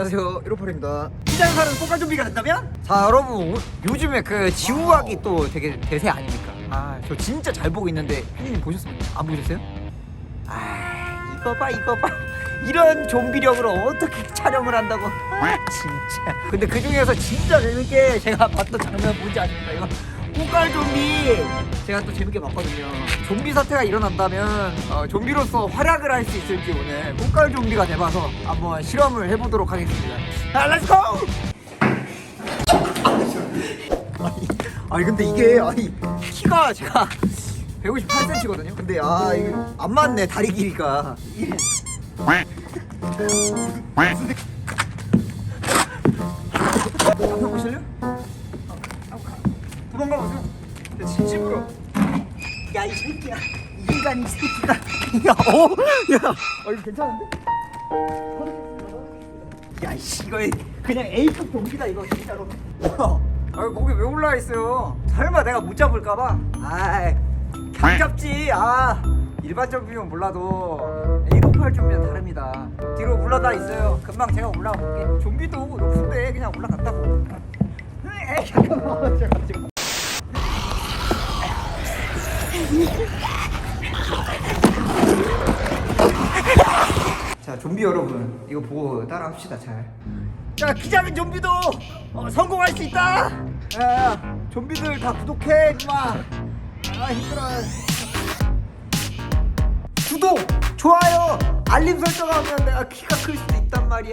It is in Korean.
안녕하세요 1호팔입니다 시장사는 꽃갈 준비가 된다면? 자 여러분 오- 요즘에 그 지우학이 또 되게 대세 아닙니까? 아 저 진짜 잘 보고 있는데 팬님 보셨습니까? 안 보셨어요? 아 이거 봐 이거 봐 이런 좀비력으로 어떻게 촬영을 한다고 아, 진짜 근데 그 중에서 진짜 재밌게 제가 봤던 장면 뭔지 아십니까 이거 꽃갈 좀비 제가 또 재밌게 봤거든요. 좀비 사태가 일어난다면 어, 좀비로서 활약을 할 수 있을지 오늘 꽃갈 좀비가 돼봐서 한번 실험을 해보도록 하겠습니다. 자 렛츠고 아니, 아니 근데 이게 아니 키가 제가 158cm거든요? 근데 아 이거 안 맞네 다리 길이가 도망가 보세요. 근데 진심으로. 야 이 새끼야, 이 인간 이 새끼가. 야, 어, 야, 어 이거 괜찮은데? 야, 이씨 이거 그냥 A급 동기다 이거 진짜로. 아, 목이 왜 올라와 있어요? 설마 내가 못 잡을까봐? 아이, 강 잡지. 아, 일반 좀비면 몰라도 158 좀비는 다릅니다. 뒤로 물러나 있어요. 금방 제가 올라가 볼게. 좀비도 높은데 그냥 올라갔다고. 에이, 잠깐만, 잠깐만. 자 좀비 여러분 이거 보고 따라합시다 잘. 자 기자는 좀비도 어, 성공할 수 있다. 야 좀비들 다 구독해 임마. 아 힘들어. 구독, 좋아요, 알림 설정하면 내가 키가 클 수도 있단 말이야.